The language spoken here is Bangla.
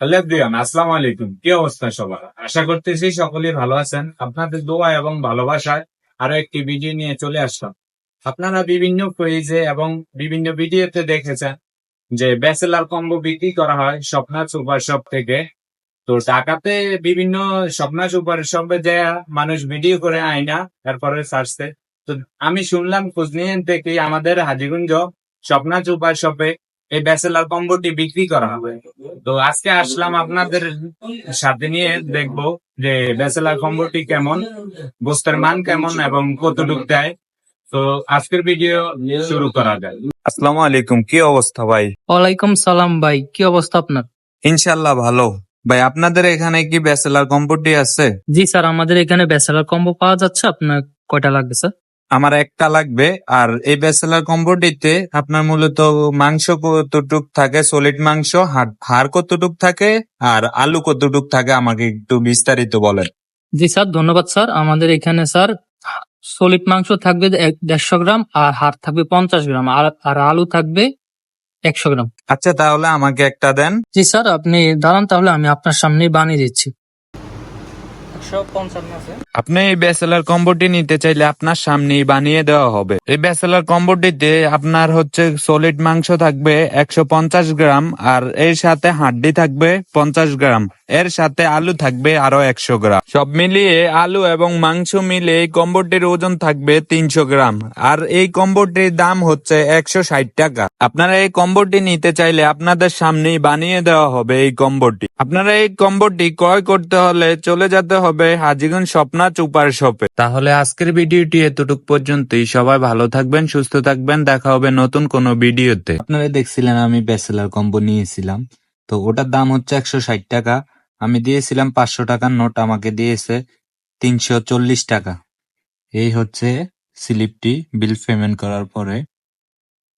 হ্যালো এভরিওয়ান, আসসালামু আলাইকুম। কি অবস্থা সবার? আশা করতেছি সকলেই ভালো আছেন। আপনাদের দোয়া এবং ভালোবাসায় আরও একটি ভিডিও নিয়ে চলে আসলাম। আপনারা বিভিন্ন পেজে এবং বিভিন্ন ভিডিওতে দেখেছেন যে ব্যাচেলার কম্বো বিক্রি করা হয় স্বপ্না সুপার শপ থেকে। তো ঢাকাতে বিভিন্ন স্বপ্না সুপার শপে যে মানুষ ভিডিও করে আয়না তারপরে সার্চতে তো আমি শুনলাম কুচনিয়ান থেকে আমাদের হাজিগঞ্জ স্বপ্না সুপার শপে এই ব্যাচেলার কম্বোটি বিক্রি করা হবে। তো আজকে আসলাম আপনাদের সাথে নিয়ে দেখব যে ব্যাচেলার কম্বোটি কেমন বস্তার মান কেমন এবং কতটুক দেয়। তো আজকের ভিডিও শুরু করা যায় আসসালামু আলাইকুম কি অবস্থা ভাই? ওয়ালাইকুম সালাম ভাই কি অবস্থা আপনার? ইনশাল্লাহ ভালো। ভাই আপনাদের এখানে কি ব্যাচেলার কম্পোটি আছে? জি স্যার আমাদের এখানে ব্যাচেলার কম্বো পাওয়া যাচ্ছে আপনার কয়টা লাগবে স্যার? আমার একটা লাগবে আর এই ব্যাচেলার কম্পোটিতে আপনার মূলত মাংস কতটুক থাকে সলিড মাংস হাড় হাড় কতটুক থাকে আর আলু কতটুক থাকে আমাকে একটু বিস্তারিত বলেন। জি স্যার ধন্যবাদ স্যার। আমাদের এখানে স্যার সলিড মাংস থাকবে এক- দেড়শো গ্রাম আর হাড় থাকবে পঞ্চাশ গ্রাম আর আর আলু থাকবে একশো গ্রাম। আচ্ছা তাহলে আমাকে একটা দেন। জি স্যার আপনি দাঁড়ান তাহলে আমি আপনার সামনেই বানিয়ে দিচ্ছি। একশো পঞ্চান্ন আছে। আপনি এই ব্যাচেলার কম্বোটি নিতে চাইলে আপনার সামনেই বানিয়ে দেওয়া হবে। এই ব্যাচেলার কম্বোটিতে আপনার হচ্ছে সলিড মাংস থাকবে একশো পঞ্চাশ গ্রাম আর এর সাথে হাড্ডি থাকবে পঞ্চাশ গ্রাম। এর সাথে আলু থাকবে আরও একশো গ্রাম। সব মিলিয়ে আলু এবং মাংস মিলে এই কম্বোটির ওজন থাকবে তিনশো গ্রাম আর এই কম্বোটির দাম হচ্ছে একশো ষাট টাকা। আপনারা এই কম্বোটি নিতে চাইলে আপনাদের সামনেই বানিয়ে দেওয়া হবে এই কম্বোটি। আপনারা এই কম্বোটি ক্রয় করতে হলে চলে যেতে হবে হাজিগঞ্জ স্বপ্না চুপার শপে। তাহলে আজকের ভিডিওটি এতটুক পর্যন্তই। সবাই ভালো থাকবেন সুস্থ থাকবেন। দেখা হবে নতুন কোনো ভিডিওতে। আপনারা দেখছিলেন আমি ব্যাচেলার কম্বো নিয়েছিলাম। তো ওটার দাম হচ্ছে একশো ষাট টাকা। আমি দিয়েছিলাম পাঁচশো টাকার নোট আমাকে দিয়েছে তিনশো চল্লিশ টাকা। এই হচ্ছে স্লিপটি বিল পেমেন্ট করার পরে।